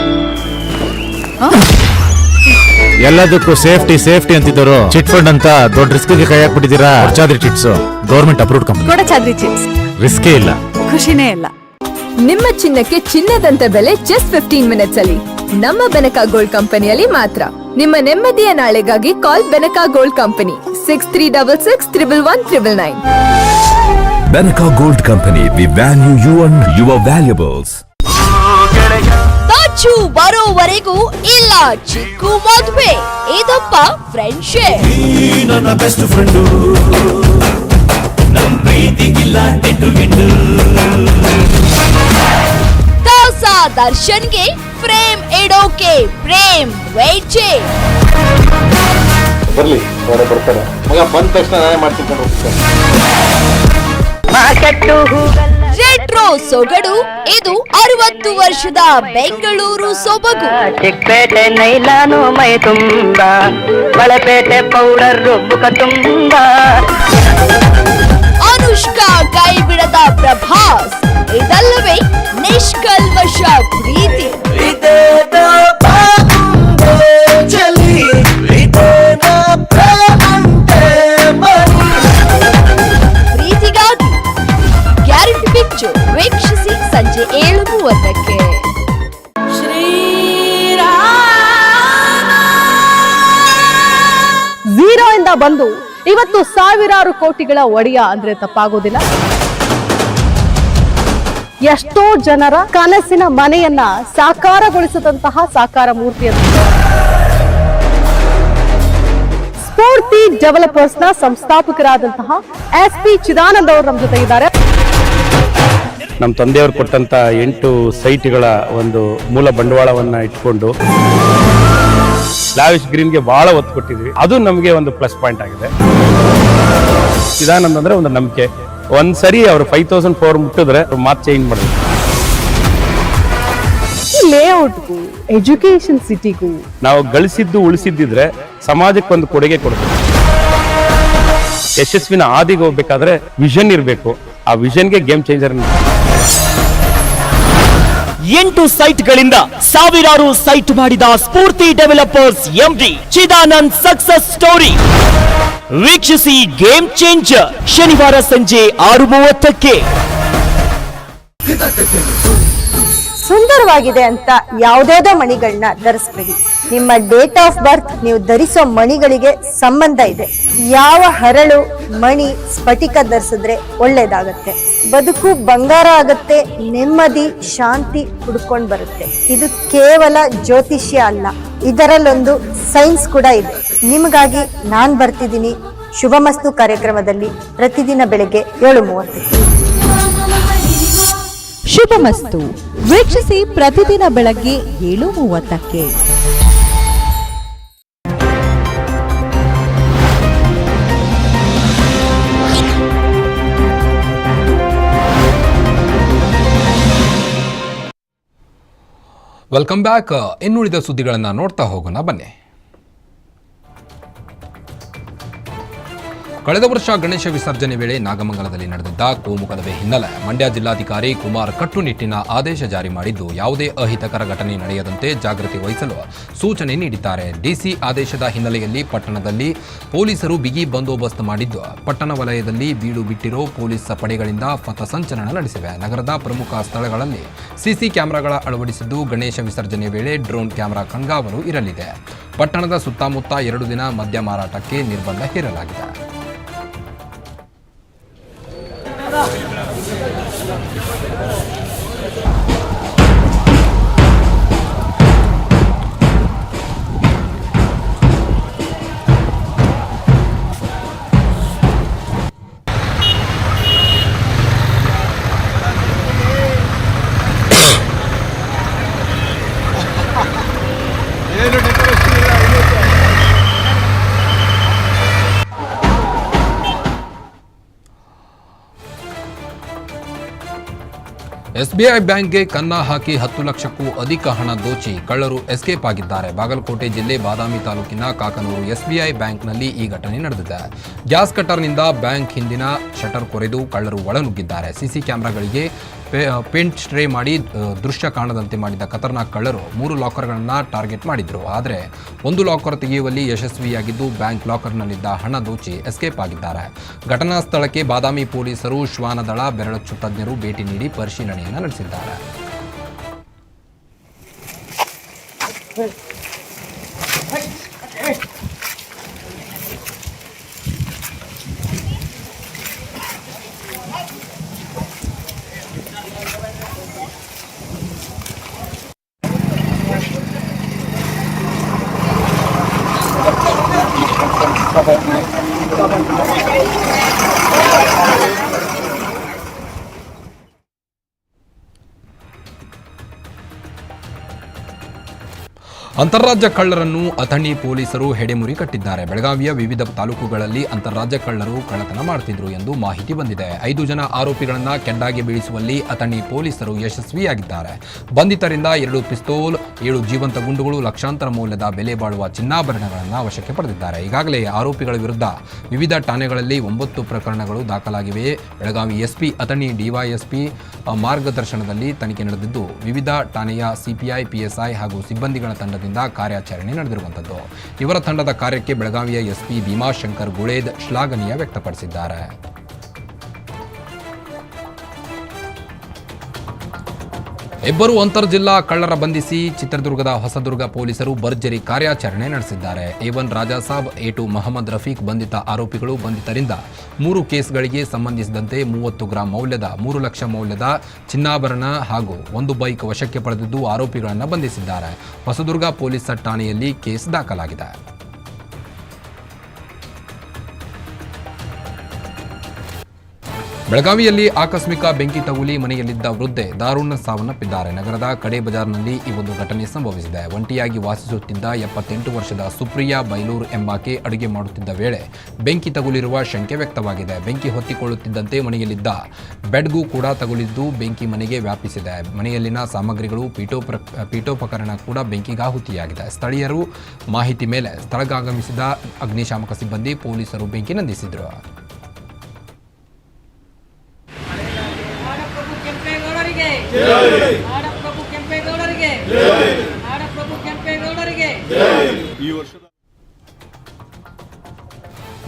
ಎಲ್ಲದಕ್ಕೂ ಸೇಫ್ಟಿ ಸೇಫ್ಟಿ ಅಂತಿದ್ದರು. ಚಿಟ್ ಫಂಡ್ ಅಂತ ದೊಡ್ಡ ರಿಸ್ಕ್ಗೆ ಕೈ ಹಾಕ್ಬಿಟ್ಟಿದ್ದೀರಾ? Chadri chits government approve company ಕೂಡ ಚಾದ್ರಿ ರಿಸ್ಕೇ ಇಲ್ಲ. ಖುಷಿನೇ ಇಲ್ಲ. ನಿಮ್ಮ ಚಿನ್ನಕ್ಕೆ ಚಿನ್ನದಂತ ಬೆಲೆ ಜಸ್ಟ್ ಫಿಫ್ಟೀನ್ ಮಿನಿಟ್ಸ್ ಅಲ್ಲಿ. ನಮ್ಮ ಬೆನಕ ಗೋಲ್ಡ್ ಕಂಪನಿಯಲ್ಲಿ ಮಾತ್ರ. ನಿಮ್ಮ ನೆಮ್ಮದಿಯ ನಾಳೆಗಾಗಿ call Benaka gold company six three double six triple one triple nine Benaka gold company we value you and your valuables ತಾಚು ಬರೋವರೆಗೂ ಇಲ್ಲ ಚಿಕ್ಕು ಮದುವೆ. ಇದಪ್ಪ ಫ್ರೆಂಡ್ಶಿಪ್ ನನ್ನ ಬೆಸ್ಟ್ ಫ್ರೆಂಡು ನಮ್ಮ ಪ್ರೀತಿಗಿಲ್ಲ ಎಂಟು ಎಂಟು ಕಾಸ ದರ್ಶನ್ಗೆ ಫ್ರೇಮ್ ಇಡೋಕೆ ಪ್ರೇಮ್ ವೈಚೆ ಬರ್ಲಿ ಅವರೇ ಬರ್ತಾರೆ. ಮಗ ಬಂದ ತಕ್ಷಣ ನಾನೇ ಮಾಡ್ತಿಕೊಂಡು ಹೋಗ್ತೇನೆ ರೆಟ್ರೋ ಸೊಗಡು ಇದು ಅರವತ್ತು ವರ್ಷದ ಬೆಂಗಳೂರು ಸೊಬಗು. ಚಿಕ್ಕಪೇಟೆ ನೈಲಾನು ಮೈ ತುಂಬ ಬಳಪೇಟೆ ಪೌಡರ್ ರುಬ್ಬುಕ ತುಂಬ. ಅನುಷ್ಕಾ ಕೈ ಬಿಡದ ಪ್ರಭಾಸ್. ಇದಲ್ಲವೇ ನಿಷ್ಕಲ್ಮಶ ಪ್ರೀತಿ. ಪ್ರೀತಿಗಾಗಿ ಗ್ಯಾರಂಟಿ ಪಿಕ್ಚರ್ ವೀಕ್ಷಿಸಿ ಸಂಜೆ ಏಳು ಮೂವತ್ತಕ್ಕೆ. ಝೀರೋ ಇಂದ ಬಂದು ಇವತ್ತು ಸಾವಿರಾರು ಕೋಟಿಗಳ ಒಡೆಯ ಅಂದ್ರೆ ತಪ್ಪಾಗೋದಿಲ್ಲ. ಎಷ್ಟೋ ಜನರ ಕನಸಿನ ಮನೆಯನ್ನ ಸಾಕಾರಗೊಳಿಸಿದಂತಹ ಸಾಕಾರ ಮೂರ್ತಿ ಸ್ಫೂರ್ತಿ ಡೆವಲಪರ್ಸ್ನ ಸಂಸ್ಥಾಪಕರಾದಂತಹ ಎಸ್ ಪಿ ಚಿದಾನಂದ್ ಅವರು ನಮ್ಮ ಜೊತೆ ಇದ್ದಾರೆ. ನಮ್ಮ ತಂದೆಯವರು ಕೊಟ್ಟಂತ ಎಂಟು ಸೈಟ್ಗಳ ಒಂದು ಮೂಲ ಬಂಡವಾಳವನ್ನ ಇಟ್ಕೊಂಡು ಲಾವಿಶ್ ಗ್ರೀನ್ಗೆ ಬಹಳ ಒತ್ತು ಕೊಟ್ಟಿದ್ವಿ. ಅದು ನಮಗೆ ಒಂದು ಪ್ಲಸ್ ಪಾಯಿಂಟ್ ಆಗಿದೆ. ಚಿದಾನಂದ್ ಅಂದ್ರೆ ಒಂದು ನಂಬಿಕೆ. ಒಂದ್ಸರಿ ಅವರು ಫೈವ್ ತೌಸಂಡ್ ಫೋರ್ ಮುಟ್ಟಿದ್ರೆ ಅವ್ರು ಮಾತು ಚೇಂಜ್ ಮಾಡಿದ್ರು ಲೇಔಟ್ಗೂ ಎಜುಕೇಶನ್ ಸಿಟಿಗೂ ನಾವು ಗಳಿಸಿದ್ದು ಉಳಿಸಿದ್ದಿದ್ರೆ ಸಮಾಜಕ್ಕೆ ಒಂದು ಕೊಡುಗೆ ಕೊಡ್ತೀವಿ ಯಶಸ್ವಿನ ಹಾದಿಗೆ ಹೋಗ್ಬೇಕಾದ್ರೆ ವಿಷನ್ ಇರಬೇಕು. ಆ ವಿಷನ್ಗೆ ಗೇಮ್ ಚೇಂಜರ್ ಎಂಟು ಸೈಟ್ಗಳಿಂದ ಸಾವಿರಾರು ಸೈಟ್ ಮಾಡಿದ Spoorthi developers MD Chidanand success story. ವೀಕ್ಷಿಸಿ ಗೇಮ್ ಚೇಂಜರ್ ಶನಿವಾರ ಸಂಜೆ ಆರು ಮೂವತ್ತಕ್ಕೆ. ಸುಂದರವಾಗಿದೆ ಅಂತ ಯಾವುದ್ಯಾವುದೋ ಮಣಿಗಳನ್ನ ಧರಿಸ್ಬೇಡಿ. ನಿಮ್ಮ ಡೇಟ್ ಆಫ್ ಬರ್ತ್ ನೀವು ಧರಿಸೋ ಮಣಿಗಳಿಗೆ ಸಂಬಂಧ ಇದೆ. ಯಾವ ಹರಳು ಮಣಿ ಸ್ಫಟಿಕ ಧರಿಸಿದ್ರೆ ಒಳ್ಳೇದಾಗತ್ತೆ. ಬದುಕು ಬಂಗಾರ ಆಗತ್ತೆ, ನೆಮ್ಮದಿ, ಶಾಂತಿ ಹುಡ್ಕೊಂಡ್ ಬರುತ್ತೆ. ಇದು ಕೇವಲ ಜ್ಯೋತಿಷ್ಯ ಅಲ್ಲ, ಇದರಲ್ಲೊಂದು ಸೈನ್ಸ್ ಕೂಡ ಇದೆ. ನಿಮಗಾಗಿ ನಾನ್ ಬರ್ತಿದ್ದೀನಿ. ಶುಭಮಸ್ತು ಕಾರ್ಯಕ್ರಮದಲ್ಲಿ ಪ್ರತಿದಿನ ಬೆಳಗ್ಗೆ ಏಳು ಮೂವತ್ತಕ್ಕೆ ಶುಭಮಸ್ತು. ವೀಕ್ಷಿಸಿ ಪ್ರತಿದಿನ ಬೆಳಗ್ಗೆ ಏಳು ಮೂವತ್ತಕ್ಕೆ ವೆಲ್ಕಮ್ ಬ್ಯಾಕ್. ಇನ್ನುಳಿದ ಸುದ್ದಿಗಳನ್ನು ನೋಡ್ತಾ ಹೋಗೋಣ. ಬನ್ನಿ. ಕಳೆದ ವರ್ಷ ಗಣೇಶ ವಿಸರ್ಜನೆ ವೇಳೆ ನಾಗಮಂಗಲದಲ್ಲಿ ನಡೆದಿದ್ದ ಕೋಮು ಹಿನ್ನೆಲೆ ಮಂಡ್ಯ ಜಿಲ್ಲಾಧಿಕಾರಿ ಕುಮಾರ್ ಕಟ್ಟುನಿಟ್ಟಿನ ಆದೇಶ ಜಾರಿ ಮಾಡಿದ್ದು, ಯಾವುದೇ ಅಹಿತಕರ ಘಟನೆ ನಡೆಯದಂತೆ ಜಾಗೃತಿ ವಹಿಸಲು ಸೂಚನೆ ನೀಡಿದ್ದಾರೆ. ಡಿಸಿ ಆದೇಶದ ಹಿನ್ನೆಲೆಯಲ್ಲಿ ಪಟ್ಟಣದಲ್ಲಿ ಪೊಲೀಸರು ಬಿಗಿ ಬಂದೋಬಸ್ತ್ ಮಾಡಿದ್ದು, ಪಟ್ಟಣ ವಲಯದಲ್ಲಿ ಬೀಡು ಬಿಟ್ಟಿರೋ ಪೊಲೀಸ್ ಪಡೆಗಳಿಂದ ಪಥಸಂಚಲನ ನಡೆಸಿವೆ. ನಗರದ ಪ್ರಮುಖ ಸ್ಥಳಗಳಲ್ಲಿ ಸಿಸಿ ಕ್ಯಾಮೆರಾಗಳ ಅಳವಡಿಸಿದ್ದು, ಗಣೇಶ ವಿಸರ್ಜನೆ ವೇಳೆ ಡ್ರೋನ್ ಕ್ಯಾಮೆರಾ ಕಂಗಾವಲು ಇರಲಿದೆ. ಪಟ್ಟಣದ ಸುತ್ತಮುತ್ತ ಎರಡು ದಿನ ಮದ್ಯ ಮಾರಾಟಕ್ಕೆ ನಿರ್ಬಂಧ ಹೇರಲಾಗಿದೆ. 가라. ಎಸ್ಬಿಐ ಬ್ಯಾಂಕ್ಗೆ ಕನ್ನ ಹಾಕಿ ಹತ್ತು ಲಕ್ಷಕ್ಕೂ ಅಧಿಕ ಹಣ ದೋಚಿ ಕಳ್ಳರು ಎಸ್ಕೇಪ್ ಆಗಿದ್ದಾರೆ. ಬಾಗಲಕೋಟೆ ಜಿಲ್ಲೆ ಬಾದಾಮಿ ತಾಲೂಕಿನ ಕಾಕನೂರು ಎಸ್ಬಿಐ ಬ್ಯಾಂಕ್ನಲ್ಲಿ ಈ ಘಟನೆ ನಡೆದಿದೆ. ಗ್ಯಾಸ್ ಕಟರ್ನಿಂದ ಬ್ಯಾಂಕ್ ಹಿಂದಿನ ಶಟರ್ ಕೊರೆದು ಕಳ್ಳರು ಒಳನುಗ್ಗಿದ್ದಾರೆ. ಸಿಸಿ ಕ್ಯಾಮೆರಾಗಳಿಗೆ ಪೇಂಟ್ ಸ್ಟ್ರೇ ಮಾಡಿ ದೃಶ್ಯ ಕಾಣದಂತೆ ಮಾಡಿದ ಖತರ್ನಾಕ್ ಕಳ್ಳರು ಮೂರು ಲಾಕರ್ಗಳನ್ನು ಟಾರ್ಗೆಟ್ ಮಾಡಿದ್ರು. ಆದರೆ ಒಂದು ಲಾಕರ್ ತೆಗೆಯುವಲ್ಲಿ ಯಶಸ್ವಿಯಾಗಿದ್ದು ಬ್ಯಾಂಕ್ ಲಾಕರ್ನಲ್ಲಿದ್ದ ಹಣ ದೋಚಿ ಎಸ್ಕೇಪ್ ಆಗಿದ್ದಾರೆ. ಘಟನಾ ಸ್ಥಳಕ್ಕೆ ಬಾದಾಮಿ ಪೊಲೀಸರು ಶ್ವಾನದಳ, ಬೆರಳಚ್ಚು ತಜ್ಞರು ಭೇಟಿ ನೀಡಿ ಪರಿಶೀಲನೆಯನ್ನು ನಡೆಸಿದ್ದಾರೆ. ಅಂತಾರಾಜ್ಯ ಕಳ್ಳರನ್ನು ಅಥಣಿ ಪೊಲೀಸರು ಹೆಡೆಮುರಿ ಕಟ್ಟಿದ್ದಾರೆ. ಬೆಳಗಾವಿಯ ವಿವಿಧ ತಾಲೂಕುಗಳಲ್ಲಿ ಅಂತಾರಾಜ್ಯ ಕಳ್ಳರು ಕಳ್ಳತನ ಮಾಡ್ತಿದ್ರು ಎಂದು ಮಾಹಿತಿ ಬಂದಿದೆ. ಐದು ಜನ ಆರೋಪಿಗಳನ್ನು ಕೆಂಡಾಗಿ ಬೀಳಿಸುವಲ್ಲಿ ಅಥಣಿ ಪೊಲೀಸರು ಯಶಸ್ವಿಯಾಗಿದ್ದಾರೆ. ಬಂಧಿತರಿಂದ ಎರಡು ಪಿಸ್ತೂಲ್ ಏಳು ಜೀವಂತ ಗುಂಡುಗಳು ಲಕ್ಷಾಂತರ ಮೌಲ್ಯದ ಬೆಲೆ ಬಾಳುವ ಚಿನ್ನಾಭರಣಗಳನ್ನು ವಶಕ್ಕೆ ಪಡೆದಿದ್ದಾರೆ. ಈಗಾಗಲೇ ಆರೋಪಿಗಳ ವಿರುದ್ಧ ವಿವಿಧ ಠಾಣೆಗಳಲ್ಲಿ ಒಂಬತ್ತು ಪ್ರಕರಣಗಳು ದಾಖಲಾಗಿವೆ. ಬೆಳಗಾವಿ ಎಸ್ಪಿ, ಅಥಣಿ ಡಿವೈಎಸ್ಪಿ ಮಾರ್ಗದರ್ಶನದಲ್ಲಿ ತನಿಖೆ ನಡೆದಿದ್ದು, ವಿವಿಧ ಠಾಣೆಯ ಸಿಪಿಐ, ಪಿಎಸ್ಐ ಹಾಗೂ ಸಿಬ್ಬಂದಿಗಳ ತಂಡದಿಂದ ಕಾರ್ಯಾಚರಣೆ ನಡೆದಿರುವಂಥದ್ದು. ಇವರ ತಂಡದ ಕಾರ್ಯಕ್ಕೆ ಬೆಳಗಾವಿಯ ಎಸ್ಪಿ ಭೀಮಾಶಂಕರ್ ಗುಳೇದ್ ಶ್ಲಾಘನೀಯ ವ್ಯಕ್ತಪಡಿಸಿದ್ದಾರೆ. ಇಬ್ಬರು ಅಂತರ್ಜಿಲ್ಲಾ ಕಳ್ಳರ ಬಂಧಿಸಿ ಚಿತ್ರದುರ್ಗದ ಹೊಸದುರ್ಗ ಪೊಲೀಸರು ಭರ್ಜರಿ ಕಾರ್ಯಾಚರಣೆ ನಡೆಸಿದ್ದಾರೆ. A one Rajasab A two Mohammed Rafiq ಬಂಧಿತ ಆರೋಪಿಗಳು ಬಂಧಿತರಿಂದ ಮೂರು ಕೇಸ್ಗಳಿಗೆ ಸಂಬಂಧಿಸಿದಂತೆ ಮೂವತ್ತು ಗ್ರಾಂ ಮೌಲ್ಯದ, ಮೂರು ಲಕ್ಷ ಮೌಲ್ಯದ ಚಿನ್ನಾಭರಣ ಹಾಗೂ ಒಂದು ಬೈಕ್ ವಶಕ್ಕೆ ಪಡೆದಿದ್ದು ಆರೋಪಿಗಳನ್ನು ಬಂಧಿಸಿದ್ದಾರೆ. ಹೊಸದುರ್ಗ ಪೊಲೀಸ್ ಠಾಣೆಯಲ್ಲಿ ಕೇಸ್ ದಾಖಲಾಗಿದೆ. ಬೆಳಗಾವಿಯಲ್ಲಿ ಆಕಸ್ಮಿಕ ಬೆಂಕಿ ತಗುಲಿ ಮನೆಯಲ್ಲಿದ್ದ ವೃದ್ಧೆ ದಾರುಣ ಸಾವನ್ನಪ್ಪಿದ್ದಾರೆ. ನಗರದ ಕಡೆ ಬಜಾರ್ನಲ್ಲಿ ಈ ಒಂದು ಘಟನೆ ಸಂಭವಿಸಿದೆ. ಒಂಟಿಯಾಗಿ ವಾಸಿಸುತ್ತಿದ್ದ ಎಪ್ಪತ್ತೆಂಟು ವರ್ಷದ ಸುಪ್ರಿಯಾ ಬೈಲೂರು ಎಂಬಾಕೆ ಅಡುಗೆ ಮಾಡುತ್ತಿದ್ದ ವೇಳೆ ಬೆಂಕಿ ತಗುಲಿರುವ ಶಂಕೆ ವ್ಯಕ್ತವಾಗಿದೆ. ಬೆಂಕಿ ಹೊತ್ತಿಕೊಳ್ಳುತ್ತಿದ್ದಂತೆ ಮನೆಯಲ್ಲಿದ್ದ ಬೆಡ್ಗೂ ಕೂಡ ತಗುಲಿದ್ದು ಬೆಂಕಿ ಮನೆಗೆ ವ್ಯಾಪಿಸಿದೆ. ಮನೆಯಲ್ಲಿನ ಸಾಮಗ್ರಿಗಳು ಪೀಠೋಪ್ರ ಪೀಠೋಪಕರಣ ಕೂಡ ಬೆಂಕಿಗಾಹುತಿಯಾಗಿದೆ. ಸ್ಥಳೀಯರು ಮಾಹಿತಿ ಮೇಲೆ ಸ್ಥಳಕ್ಕಾಗಮಿಸಿದ ಅಗ್ನಿಶಾಮಕ ಸಿಬ್ಬಂದಿ ಪೊಲೀಸರು ಬೆಂಕಿ ನಂದಿಸಿದರು. ನಾಡಪ್ರಭು ಕೆಂಪೇಗೌಡರಿಗೆ. ನಾಡಪ್ರಭು ಕೆಂಪೇಗೌಡರಿಗೆ. ಈ ವರ್ಷ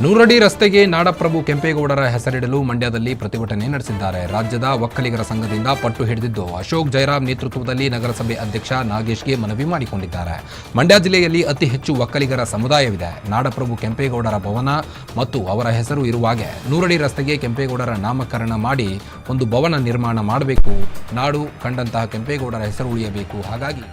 ನೂರಡಿ ರಸ್ತೆಗೆ ನಾಡಪ್ರಭು ಕೆಂಪೇಗೌಡರ ಹೆಸರಿಡಲು ಮಂಡ್ಯದಲ್ಲಿ ಪ್ರತಿಭಟನೆ ನಡೆಸಿದ್ದಾರೆ. ರಾಜ್ಯದ ಒಕ್ಕಲಿಗರ ಸಂಘದಿಂದ ಪಟ್ಟು ಹಿಡಿದಿದ್ದು ಅಶೋಕ್ ಜೈರಾಮ್ ನೇತೃತ್ವದಲ್ಲಿ ನಗರಸಭೆ ಅಧ್ಯಕ್ಷ ನಾಗೇಶ್ಗೆ ಮನವಿ ಮಾಡಿಕೊಂಡಿದ್ದಾರೆ. ಮಂಡ್ಯ ಜಿಲ್ಲೆಯಲ್ಲಿ ಅತಿ ಹೆಚ್ಚು ಒಕ್ಕಲಿಗರ ಸಮುದಾಯವಿದೆ. ನಾಡಪ್ರಭು ಕೆಂಪೇಗೌಡರ ಭವನ ಮತ್ತು ಅವರ ಹೆಸರು ಇರುವಾಗೆ ನೂರಡಿ ರಸ್ತೆಗೆ ಕೆಂಪೇಗೌಡರ ನಾಮಕರಣ ಮಾಡಿ ಒಂದು ಭವನ ನಿರ್ಮಾಣ ಮಾಡಬೇಕು. ನಾಡು ಕಂಡಂತಹ ಕೆಂಪೇಗೌಡರ ಹೆಸರು ಉಳಿಯಬೇಕು. ಹಾಗಾಗಿ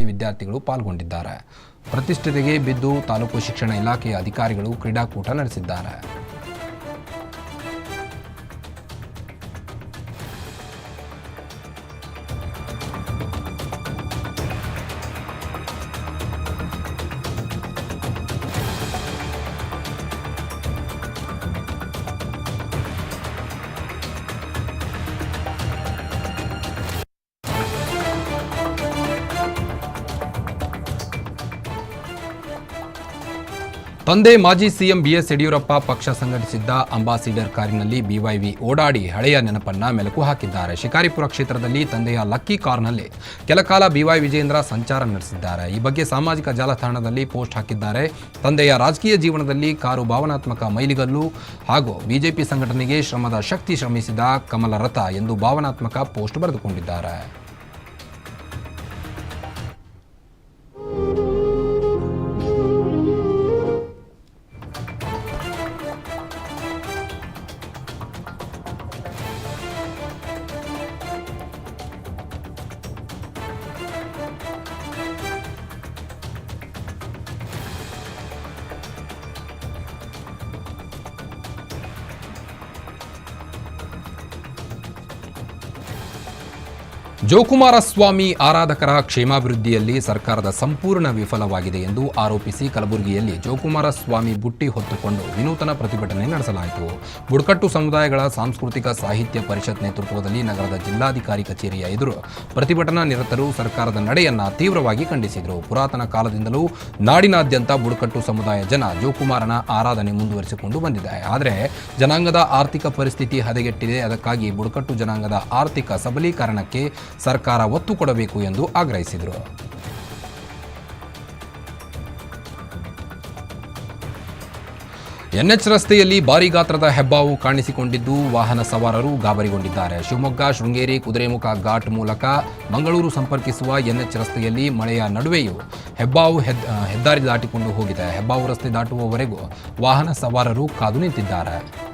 ಇಲ್ಲಿ ವಿದ್ಯಾರ್ಥಿಗಳು ಪಾಲ್ಗೊಂಡಿದ್ದಾರೆ. ಪ್ರತಿಷ್ಠೆಗೆ ಬಿದ್ದು ತಾಲೂಕು ಶಿಕ್ಷಣ ಇಲಾಖೆಯ ಅಧಿಕಾರಿಗಳು ಕ್ರೀಡಾಕೂಟ ನಡೆಸಿದ್ದಾರೆ. ತಂದೆ ಮಾಜಿ ಸಿಎಂ ಬಿಎಸ್ ಯಡಿಯೂರಪ್ಪ ಪಕ್ಷ ಸಂಘಟಿಸಿದ್ದ ಅಂಬಾಸಿಡರ್ ಕಾರಿನಲ್ಲಿ ಬಿವೈವಿ ಓಡಾಡಿ ಹಳೆಯ ನೆನಪನ್ನ ಮೆಲುಕು ಹಾಕಿದ್ದಾರೆ. ಶಿಕಾರಿಪುರ ಕ್ಷೇತ್ರದಲ್ಲಿ ತಂದೆಯ ಲಕ್ಕಿ ಕಾರ್ನಲ್ಲಿ ಕೆಲಕಾಲ ಬಿವೈ ವಿಜೇಂದ್ರ ಸಂಚಾರ ನಡೆಸಿದ್ದಾರೆ. ಈ ಬಗ್ಗೆ ಸಾಮಾಜಿಕ ಜಾಲತಾಣದಲ್ಲಿ ಪೋಸ್ಟ್ ಹಾಕಿದ್ದಾರೆ. ತಂದೆಯ ರಾಜಕೀಯ ಜೀವನದಲ್ಲಿ ಕಾರು ಭಾವನಾತ್ಮಕ ಮೈಲಿಗಲ್ಲು ಹಾಗೂ ಬಿಜೆಪಿ ಸಂಘಟನೆಗೆ ಶ್ರಮದ ಶಕ್ತಿ ಶ್ರಮಿಸಿದ ಕಮಲರಥ ಎಂದು ಭಾವನಾತ್ಮಕ ಪೋಸ್ಟ್ ಬರೆದುಕೊಂಡಿದ್ದಾರೆ. ಜೋಕುಮಾರಸ್ವಾಮಿ ಆರಾಧಕರ ಕ್ಷೇಮಾಭಿವೃದ್ಧಿಯಲ್ಲಿ ಸರ್ಕಾರದ ಸಂಪೂರ್ಣ ವಿಫಲವಾಗಿದೆ ಎಂದು ಆರೋಪಿಸಿ ಕಲಬುರಗಿಯಲ್ಲಿ ಜೋಕುಮಾರಸ್ವಾಮಿ ಬುಟ್ಟಿ ಹೊತ್ತುಕೊಂಡು ವಿನೂತನ ಪ್ರತಿಭಟನೆ ನಡೆಸಲಾಯಿತು. ಬುಡಕಟ್ಟು ಸಮುದಾಯಗಳ ಸಾಂಸ್ಕೃತಿಕ ಸಾಹಿತ್ಯ ಪರಿಷತ್ ನೇತೃತ್ವದಲ್ಲಿ ನಗರದ ಜಿಲ್ಲಾಧಿಕಾರಿ ಕಚೇರಿಯ ಎದುರು ಪ್ರತಿಭಟನಾ ನಿರತರು ಸರ್ಕಾರದ ನಡೆಯನ್ನ ತೀವ್ರವಾಗಿ ಖಂಡಿಸಿದರು. ಪುರಾತನ ಕಾಲದಿಂದಲೂ ನಾಡಿನಾದ್ಯಂತ ಬುಡಕಟ್ಟು ಸಮುದಾಯ ಜನ ಜೋಕುಮಾರನ ಆರಾಧನೆ ಮುಂದುವರಿಸಿಕೊಂಡು ಬಂದಿದ್ದಾರೆ ಆದರೆ ಜನಾಂಗದ ಆರ್ಥಿಕ ಪರಿಸ್ಥಿತಿ ಹದಗೆಟ್ಟಿದೆ. ಅದಕ್ಕಾಗಿ ಬುಡಕಟ್ಟು ಜನಾಂಗದ ಆರ್ಥಿಕ ಸಬಲೀಕರಣಕ್ಕೆ ಸರ್ಕಾರ ಒತ್ತು ಕೊಡಬೇಕು ಎಂದು ಆಗ್ರಹಿಸಿದರು. ಎನ್ಎಚ್ ರಸ್ತೆಯಲ್ಲಿ ಭಾರಿ ಗಾತ್ರದ ಹೆಬ್ಬಾವು ಕಾಣಿಸಿಕೊಂಡಿದ್ದು ವಾಹನ ಸವಾರರು ಗಾಬರಿಗೊಂಡಿದ್ದಾರೆ. ಶಿವಮೊಗ್ಗ, ಶೃಂಗೇರಿ, ಕುದುರೆಮುಖ ಘಾಟ್ ಮೂಲಕ ಮಂಗಳೂರು ಸಂಪರ್ಕಿಸುವ ಎನ್ಎಚ್ ರಸ್ತೆಯಲ್ಲಿ ಮಳೆಯ ನಡುವೆಯೂ ಹೆಬ್ಬಾವು ಹೆದ್- ಹೆದ್ದಾರಿ ದಾಟಿಕೊಂಡು ಹೋಗಿದೆ. ಹೆಬ್ಬಾವು ರಸ್ತೆ ದಾಟುವವರೆಗೂ ವಾಹನ ಸವಾರರು ಕಾದು ನಿಂತಿದ್ದಾರೆ.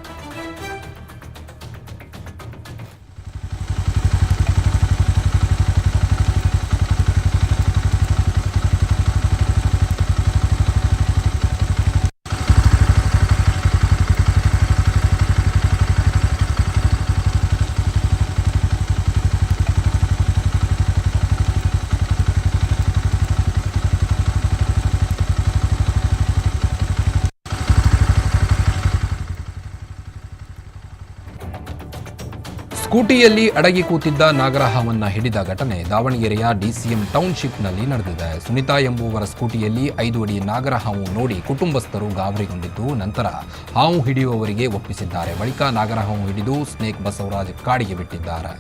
ಸ್ಕೂಟಿಯಲ್ಲಿ ಅಡಗಿ ಕೂತಿದ್ದ ನಾಗರಹಾವನ್ನ ಹಿಡಿದ ಘಟನೆ ದಾವಣಗೆರೆಯ ಡಿಸಿಎಂ ಟೌನ್ಶಿಪ್ನಲ್ಲಿ ನಡೆದಿದೆ ಸುನಿತಾ ಎಂಬುವರ ಸ್ಕೂಟಿಯಲ್ಲಿ ಐದು ಅಡಿ ನಾಗರಹಾವು ನೋಡಿ ಕುಟುಂಬಸ್ಥರು ಗಾಬರಿಗೊಂಡಿದ್ದು ನಂತರ ಹಾವು ಹಿಡಿಯುವವರಿಗೆ ಒಪ್ಪಿಸಿದ್ದಾರೆ ಬಳಿಕ ನಾಗರಹಾವು ಹಿಡಿದು ಸ್ನೇಕ್ ಬಸವರಾಜ್ ಕಾಡಿಗೆ ಬಿಟ್ಟಿದ್ದಾರೆ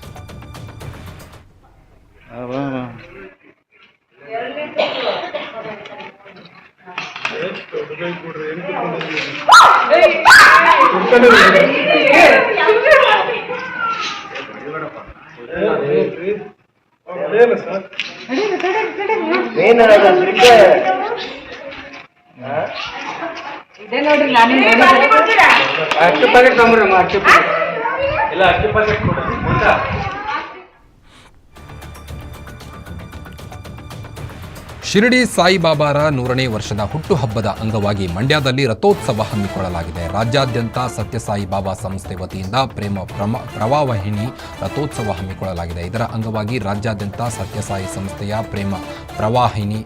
ಮಾಡ್ತೀವಿ ಅಷ್ಟು ಪ್ಯಾಕೆಟ್ ತಂಬ್ರಿ ಅಮ್ಮ ಅಷ್ಟು ಪ್ಯಾಕೆಟ್ ಇಲ್ಲ ಅಷ್ಟು ಪ್ಯಾಕೆಟ್ ಕೊಡ್ರಿ ಶಿರಡಿ ಸಾಯಿಬಾಬಾರ ನೂರನೇ ವರ್ಷದ ಹುಟ್ಟುಹಬ್ಬದ ಅಂಗವಾಗಿ ಮಂಡ್ಯದಲ್ಲಿ ರಥೋತ್ಸವ ಹಮ್ಮಿಕೊಳ್ಳಲಾಗಿದೆ. ರಾಜ್ಯಾದ್ಯಂತ ಸತ್ಯಸಾಯಿಬಾಬಾ ಸಂಸ್ಥೆ ವತಿಯಿಂದ ಪ್ರೇಮ ಪ್ರಮ ಪ್ರವಾಹಿಣಿ ರಥೋತ್ಸವ ಹಮ್ಮಿಕೊಳ್ಳಲಾಗಿದೆ. ಇದರ ಅಂಗವಾಗಿ ರಾಜ್ಯಾದ್ಯಂತ ಸತ್ಯಸಾಯಿ ಸಂಸ್ಥೆಯ ಪ್ರೇಮ ಪ್ರವಾಹಿನಿ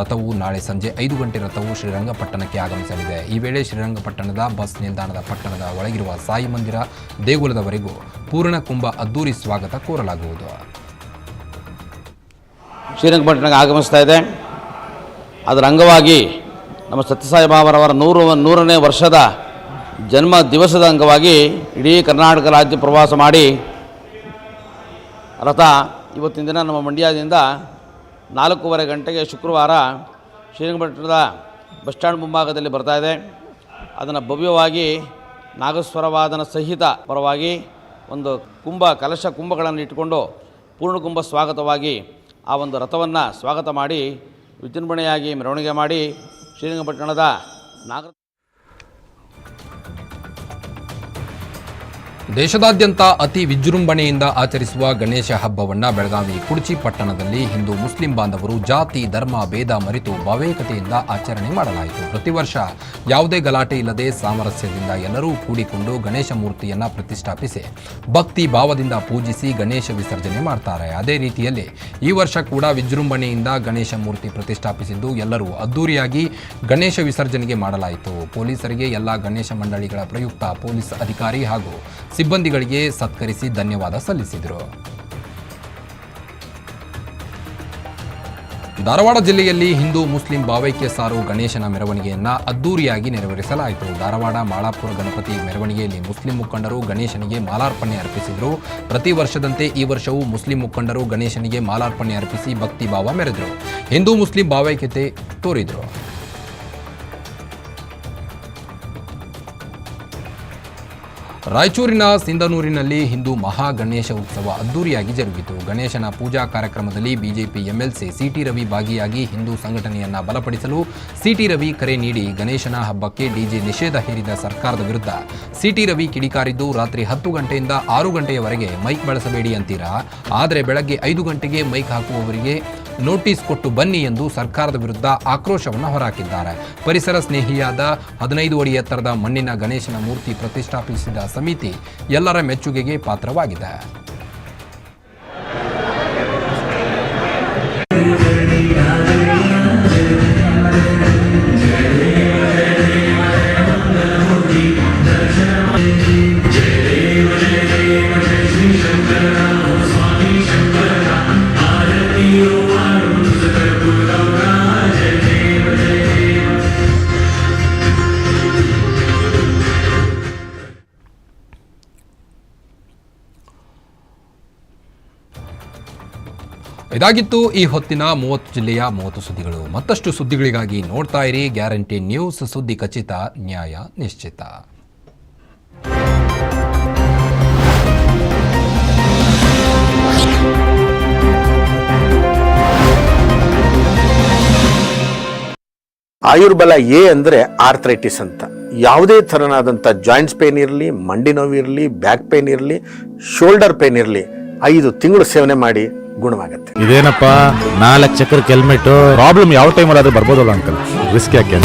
ರಥವು ನಾಳೆ ಸಂಜೆ ಐದು ಗಂಟೆ ರಥವು ಶ್ರೀರಂಗಪಟ್ಟಣಕ್ಕೆ ಆಗಮಿಸಲಿದೆ. ಈ ವೇಳೆ ಶ್ರೀರಂಗಪಟ್ಟಣದ ಬಸ್ ನಿಲ್ದಾಣದ ಪಟ್ಟಣದ ಒಳಗಿರುವ ಸಾಯಿ ಮಂದಿರ ದೇಗುಲದವರೆಗೂ ಪೂರ್ಣ ಕುಂಭ ಅದ್ದೂರಿ ಸ್ವಾಗತ ಕೋರಲಾಗುವುದು. ಶ್ರೀರಂಗಪಟ್ಟಣಕ್ಕೆ ಆಗಮಿಸ್ತಾ ಇದೆ. ಅದರ ಅಂಗವಾಗಿ ನಮ್ಮ ಸತ್ಯಸಾಯಿ ಬಾಬರವರ ನೂರು, ನೂರನೇ ವರ್ಷದ ಜನ್ಮ ದಿವಸದ ಅಂಗವಾಗಿ ಇಡೀ ಕರ್ನಾಟಕ ರಾಜ್ಯ ಪ್ರವಾಸ ಮಾಡಿ ರಥ ಇವತ್ತಿನ ದಿನ ನಮ್ಮ ಮಂಡ್ಯದಿಂದ ನಾಲ್ಕೂವರೆ ಗಂಟೆಗೆ ಶುಕ್ರವಾರ ಶ್ರೀರಂಗಪಟ್ಟಣದ ಬಸ್ ಸ್ಟ್ಯಾಂಡ್ ಮುಂಭಾಗದಲ್ಲಿ ಬರ್ತಾ ಇದೆ. ಅದನ್ನು ಭವ್ಯವಾಗಿ ನಾಗಸ್ವರವಾದನ ಸಹಿತ ಪರವಾಗಿ ಒಂದು ಕುಂಭ, ಕಲಶ ಕುಂಭಗಳನ್ನು ಇಟ್ಟುಕೊಂಡು ಪೂರ್ಣಕುಂಭ ಸ್ವಾಗತವಾಗಿ ಆ ಒಂದು ರಥವನ್ನು ಸ್ವಾಗತ ಮಾಡಿ ವಿಜೃಂಭಣೆಯಾಗಿ ಮೆರವಣಿಗೆ ಮಾಡಿ ಶ್ರೀರಂಗಪಟ್ಟಣದ ನಾಗರ ದೇಶದಾದ್ಯಂತ ಅತಿ ವಿಜೃಂಭಣೆಯಿಂದ ಆಚರಿಸುವ ಗಣೇಶ ಹಬ್ಬವನ್ನ ಬೆಳಗಾವಿ ಕುಡ್ಚಿ ಪಟ್ಟಣದಲ್ಲಿ ಹಿಂದೂ ಮುಸ್ಲಿಂ ಬಾಂಧವರು ಜಾತಿ, ಧರ್ಮ, ಭೇದ ಮರೆತು ಭಾವೇಕತೆಯಿಂದ ಆಚರಣೆ ಮಾಡಲಾಯಿತು. ಪ್ರತಿ ವರ್ಷ ಯಾವುದೇ ಗಲಾಟೆ ಇಲ್ಲದೆ ಸಾಮರಸ್ಯದಿಂದ ಎಲ್ಲರೂ ಕೂಡಿಕೊಂಡು ಗಣೇಶ ಮೂರ್ತಿಯನ್ನ ಪ್ರತಿಷ್ಠಾಪಿಸಿ ಭಕ್ತಿ ಭಾವದಿಂದ ಪೂಜಿಸಿ ಗಣೇಶ ವಿಸರ್ಜನೆ ಮಾಡ್ತಾರೆ. ಅದೇ ರೀತಿಯಲ್ಲಿ ಈ ವರ್ಷ ಕೂಡ ವಿಜೃಂಭಣೆಯಿಂದ ಗಣೇಶ ಮೂರ್ತಿ ಪ್ರತಿಷ್ಠಾಪಿಸಿದ್ದು ಎಲ್ಲರೂ ಅದ್ದೂರಿಯಾಗಿ ಗಣೇಶ ವಿಸರ್ಜನೆಗೆ ಮಾಡಲಾಯಿತು. ಪೊಲೀಸರಿಗೆ ಎಲ್ಲ ಗಣೇಶ ಮಂಡಳಿಗಳ ಪ್ರಯುಕ್ತ ಪೊಲೀಸ್ ಅಧಿಕಾರಿ ಹಾಗೂ ಸಿಬ್ಬಂದಿಗಳಿಗೆ ಸತ್ಕರಿಸಿ ಧನ್ಯವಾದ ಸಲ್ಲಿಸಿದರು. ಧಾರವಾಡ ಜಿಲ್ಲೆಯಲ್ಲಿ ಹಿಂದೂ ಮುಸ್ಲಿಂ ಭಾವೈಕ್ಯ ಸಾರು ಗಣೇಶನ ಮೆರವಣಿಗೆಯನ್ನ ಅದ್ದೂರಿಯಾಗಿ ನೆರವೇರಿಸಲಾಯಿತು. ಧಾರವಾಡ ಮಾಳಾಪುರ ಗಣಪತಿ ಮೆರವಣಿಗೆಯಲ್ಲಿ ಮುಸ್ಲಿಂ ಮುಖಂಡರು ಗಣೇಶನಿಗೆ ಮಾಲಾರ್ಪಣೆ ಅರ್ಪಿಸಿದರು. ಪ್ರತಿ ವರ್ಷದಂತೆ ಈ ವರ್ಷವೂ ಮುಸ್ಲಿಂ ಮುಖಂಡರು ಗಣೇಶನಿಗೆ ಮಾಲಾರ್ಪಣೆ ಅರ್ಪಿಸಿ ಭಕ್ತಿ ಭಾವ ಮೆರೆದರು. ಹಿಂದೂ ಮುಸ್ಲಿಂ ಭಾವೈಕ್ಯತೆ ತೋರಿದರು. ರಾಯಚೂರಿನ ಸಿಂಧನೂರಿನಲ್ಲಿ ಹಿಂದೂ ಮಹಾ ಗಣೇಶ ಉತ್ಸವ ಅದ್ದೂರಿಯಾಗಿ ಜರುಗಿತು. ಗಣೇಶನ ಪೂಜಾ ಕಾರ್ಯಕ್ರಮದಲ್ಲಿ ಬಿಜೆಪಿ ಎಂಎಲ್ಸಿ ಸಿಟಿ ರವಿ ಭಾಗಿಯಾಗಿ ಹಿಂದೂ ಸಂಘಟನೆಯನ್ನ ಬಲಪಡಿಸಲು ಸಿಟಿ ರವಿ ಕರೆ ನೀಡಿ ಗಣೇಶನ ಹಬ್ಬಕ್ಕೆ ಡಿಜೆ ನಿಷೇಧ ಹೇರಿದ ಸರ್ಕಾರದ ವಿರುದ್ಧ. ಸಿಟಿ ರವಿ ಕಿಡಿಕಾರಿದ್ದು, ರಾತ್ರಿ ಹತ್ತು ಗಂಟೆಯಿಂದ ಆರು ಗಂಟೆಯವರೆಗೆ ಮೈಕ್ ಬಳಸಬೇಡಿ ಅಂತೀರಾ? ಆದರೆ ಬೆಳಗ್ಗೆ ಐದು ಗಂಟೆಗೆ ಮೈಕ್ ಹಾಕುವವರಿಗೆ ನೋಟಿಸ್ ಕೊಟ್ಟು ಬನ್ನಿ ಎಂದು ಸರ್ಕಾರದ ವಿರುದ್ಧ ಆಕ್ರೋಶವನ್ನು ಹೊರಹಾಕಿದ್ದಾರೆ. ಪರಿಸರ ಸ್ನೇಹಿಯಾದ ಹದಿನೈದು ಅಡಿ ಎತ್ತರದ ಮಣ್ಣಿನ ಗಣೇಶನ ಮೂರ್ತಿ ಪ್ರತಿಷ್ಠಾಪಿಸಿದ ಸಮಿತಿ ಎಲ್ಲರ ಮೆಚ್ಚುಗೆಗೆ ಪಾತ್ರವಾಗಿದೆ. ಇದಾಗಿತ್ತು ಈ ಹೊತ್ತಿನ ಮೂವತ್ತು ಜಿಲ್ಲೆಯ ಮೂವತ್ತು ಸುದ್ದಿಗಳು. ಮತ್ತಷ್ಟು ಸುದ್ದಿಗಳಿಗಾಗಿ ನೋಡ್ತಾ ಇರಿ ಗ್ಯಾರಂಟಿ ನ್ಯೂಸ್ ಸುದ್ದಿ ಖಚಿತ, ನ್ಯಾಯ ನಿಶ್ಚಿತ. ಆಯುರ್ಬಲ ಎ ಅಂದ್ರೆ ಆರ್ಥ್ರೈಟಿಸ್ ಅಂತ. ಯಾವುದೇ ಥರನಾದಂಥ ಜಾಯಿಂಟ್ಸ್ ಪೇನ್ ಇರಲಿ, ಮಂಡಿ ನೋವು ಇರಲಿ, ಬ್ಯಾಕ್ ಪೇನ್ ಇರಲಿ, ಶೋಲ್ಡರ್ ಪೇನ್ ಇರಲಿ, ಐದು ತಿಂಗಳು ಸೇವನೆ ಮಾಡಿ ಗುಣವಾಗುತ್ತೆ. ಇದೇನಪ್ಪ? ನಾಲ್ಕು ಚಕ್ರಕ್ಕೆ ಹೆಲ್ಮೆಟ್ ಪ್ರಾಬ್ಲಮ್ ಯಾವ ಟೈಮಲ್ಲಿ ಆದ್ರೂ ಬರ್ಬೋದಲ್ಲ ಅಂಕಲ್ ರಿಸ್ಕ್ ಯಾಕೆ